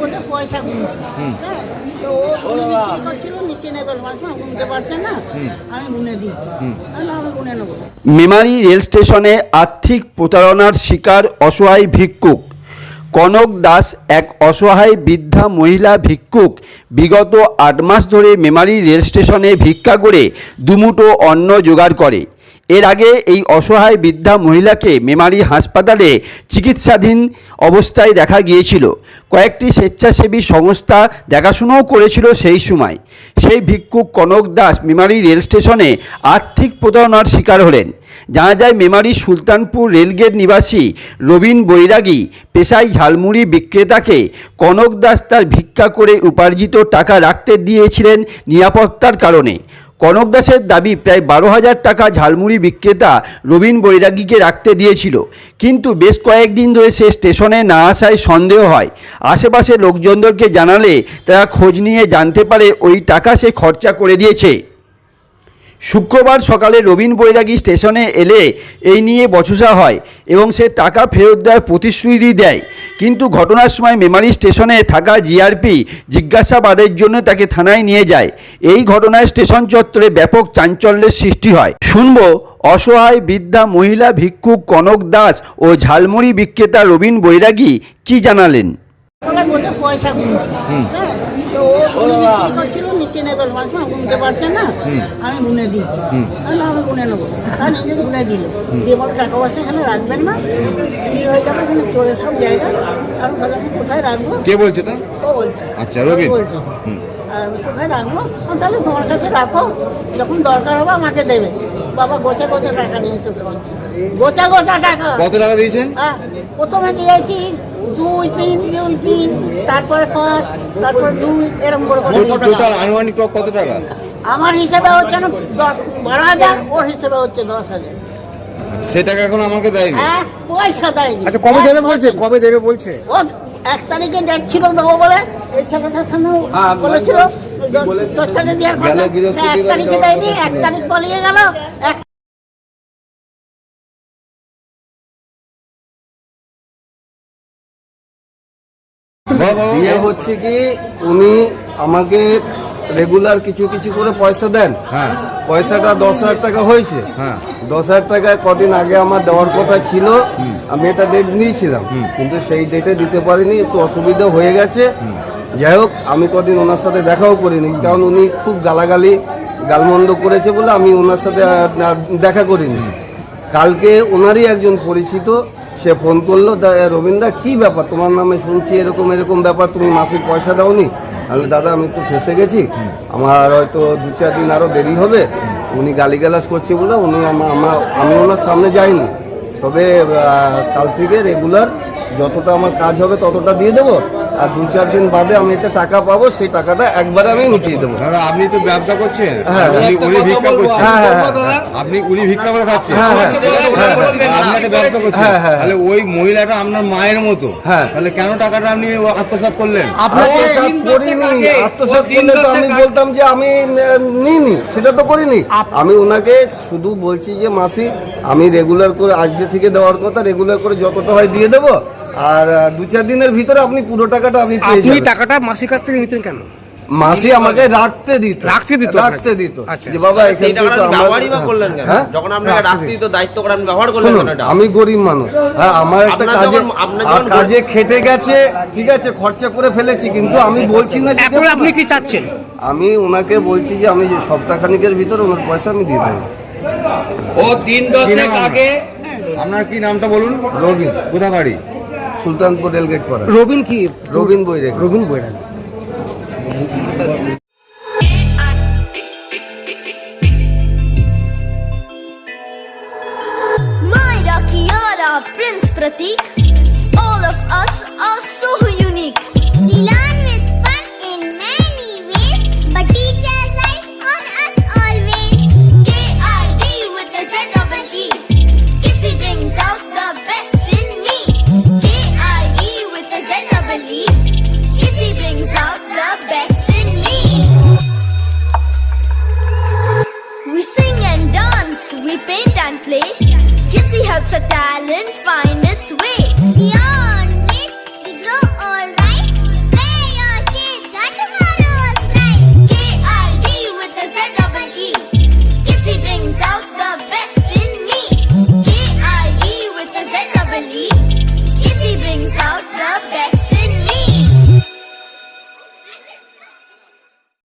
বসে পয়সা গুনছে হ্যাঁ তো ও করছিল নিচে নেবে গুনতে পারছে না আমি গুনে তাহলে আমি গুনে নেব। মেমারি রেল স্টেশনে আর্থিক প্রতারণার শিকার অসহায় ভিক্ষুক। কনক দাস এক অসহায় বৃদ্ধা মহিলা ভিক্ষুক। বিগত আট মাস ধরে মেমারি রেল স্টেশনে ভিক্ষা করে দুমুটো অন্ন জোগাড় করে। এর আগে এই অসহায় বৃদ্ধা মহিলাকে মেমারি হাসপাতালে চিকিৎসাধীন অবস্থায় দেখা গিয়েছিল। কয়েকটি স্বেচ্ছাসেবী সংস্থা দেখাশুনোও করেছিল সেই সময়। সেই ভিক্ষুক কনক দাস মেমারি রেল স্টেশনে আর্থিক প্রতারণার শিকার হলেন। জানা যায়, মেমারি সুলতানপুর রেলগেট নিবাসী রবিন বৈরাগী পেশায় ঝালমুড়ি বিক্রেতাকে কনক দাস তার ভিক্ষা করে উপার্জিত টাকা রাখতে দিয়েছিলেন নিরাপত্তার কারণে। কনক দাসের দাবি প্রায় বারো হাজার টাকা ঝালমুড়ি বিক্রেতা রবীন বৈরাগীকে রাখতে দিয়েছিল। কিন্তু বেশ কয়েকদিন ধরে সে স্টেশনে না আসায় সন্দেহ হয়। আশেপাশে লোকজনদেরকে জানালে তারা খোঁজ নিয়ে জানতে পারে ওই টাকা সে খরচা করে দিয়েছে। শুক্রবার সকালে রবীন বৈরাগী স্টেশনে এলে এই নিয়ে বচসা হয় এবং সে টাকা ফেরত দেওয়ার প্রতিশ্রুতি দেয়। কিন্তু ঘটনার সময় মেমারি স্টেশনে থাকা জিআরপি জিজ্ঞাসাবাদের জন্য তাকে থানায় নিয়ে যায়। এই ঘটনায় স্টেশন চত্বরে ব্যাপক চাঞ্চল্যের সৃষ্টি হয়। শুনব অসহায় বৃদ্ধা মহিলা ভিক্ষুক কনক দাস ও ঝালমুড়ি বিক্রেতা রবীন বৈরাগী কি জানালেন? পয়সা তো ও গুনে বিক্রি করছিল? নিচে গুনতে পারছে না। আমি গুনে দিই। তাহলে আমি গুনে নেব। তা নিজে গুনে দিল। দিয়ে বলে টাকা পয়সা এখানে রাখবেন না। বিয়ে হয়ে যাবে এখানে সব জায়গা। আর তাহলে আমি কোথায় রাখব? কে বলছে এটা? ও বলছে। আচ্ছা, বলছে। আর কোথায় রাখব? তাহলে তোমার কাছে রাখো। যখন দরকার হবে আমাকে দেবে। বাবা গোছা গোছা টাকা নিয়েছে গোছা গোছা টাকা। কত টাকা দিয়েছেন? হ্যাঁ, প্রথমে দিয়েছি দুই তিন দুই তিন তারপরে পাঁচ তারপর দুই এরকম করে টোটাল আনুমানিক কত টাকা? আমার হিসেবে হচ্ছে না দশ বারো হাজার ওর হিসেবে হচ্ছে দশ হাজার। সে টাকা এখন আমাকে দেয়নি? পয়সা দেয়নি। আচ্ছা কবে দেবে বলছে? কবে দেবে বলছে? ও এক তারিখে ডেট ছিল দেবো বলে এই ছেলেটার সামনে বলেছিল। দশ- দশ তারিখে দেওয়ার কথা। এক তারিখে দেয়নি এক তারিখ পালিয়ে গেল এক দিয়ে হচ্ছে কি উনি আমাকে রেগুলার কিছু কিছু করে পয়সা দেন। হ্যাঁ। পয়সাটা দশ হাজার টাকা হয়েছে। হ্যাঁ। দশ হাজার টাকায় কদিন আগে আমার দেওয়ার কথা ছিল। আমি এটা ডেট নিয়েছিলাম। কিন্তু সেই ডেটে দিতে পারিনি একটু অসুবিধা হয়ে গেছে। যাই হোক আমি কদিন ওনার সাথে দেখাও করিনি কারণ উনি খুব গালাগালি গালমন্দ করেছে বলে আমি ওনার সাথে দেখা করিনি। কালকে ওনারই একজন পরিচিত সে ফোন করল রবীন্দ্র, কি ব্যাপার? তোমার নামে শুনছি এরকম এরকম ব্যাপার, তুমি মাসিক পয়সা দাওনি? আমি দাদা, আমি একটু ফেসে গেছি। আমার হয়তো দু চার দিন আরও দেরি হবে। উনি গালিগালাজ করছে বলে উনি আমা- আমা- আমি ওনার সামনে যাইনি। তবে কাল থেকে রেগুলার যতটা আমার কাজ হবে ততটা দিয়ে দেবো। আর দু চার দিন বাদে আমি একটা টাকা পাবো সেই টাকাটা একবারে আমি মিটিয়ে দেবো। দাদা আপনি তো ব্যবসা করছেন। হ্যাঁ। উনি উনি ভিক্ষা করছেন। হ্যাঁ, হ্যাঁ, হ্যাঁ। আপনি উনি ভিক্ষা করে খাচ্ছেন। হ্যাঁ, হ্যাঁ। আপনি একটা ব্যবসা করছেন। হ্যাঁ, হ্যাঁ। তাহলে ওই মহিলাটা আপনার মায়ের মতো। হ্যাঁ। তাহলে কেন টাকাটা আপনি আত্মসাৎ করলেন? আত্মসাৎ করিনি। আত্মসাৎ করলে তো আমি বলতাম যে আমি নিইনি। সেটা তো করিনি। আমি ওনাকে শুধু বলছি যে মাসি আমি রেগুলার করে আজকে থেকে দেওয়ার কথা রেগুলার করে যতটা হয় দিয়ে দেবো। আর দু চার দিনের ভিতরে আপনি পুরো টাকাটা আপনি পেয়ে আপনি যাবেন। টাকাটা মাসির কাছ থেকে নিতেন কেন? মাসি আমাকে রাখতে দিত। রাখতে দিত রাখতে দিত। আচ্ছা। যে বাবা এখান সেই থেকে ব্যবহারই বা করলেন কেন? হ্যাঁ? যখন আপনাকে রাখতে দিত দায়িত্ব করে আপনি ব্যবহার করলেন কেন এটা? আমি গরিব মানুষ। হ্যাঁ আমার একটা কাজে আপনার কাজে খেটে গেছে ঠিক আছে খরচা করে ফেলেছি কিন্তু আমি বলছি না যে এখন আপনি কি চাচ্ছেন? আমি ওনাকে বলছি যে আমি যে সপ্তাহখানিকের ভিতরে ওনার পয়সা আমি দিয়ে দেবো। কি নাম আপনার? আপনার কি নামটা বলুন? রবি কোথা বাড়ি সুলতানপুর রেলগেট করা রবিন কি? রবিন বৈরে রবিন বৈরাগ।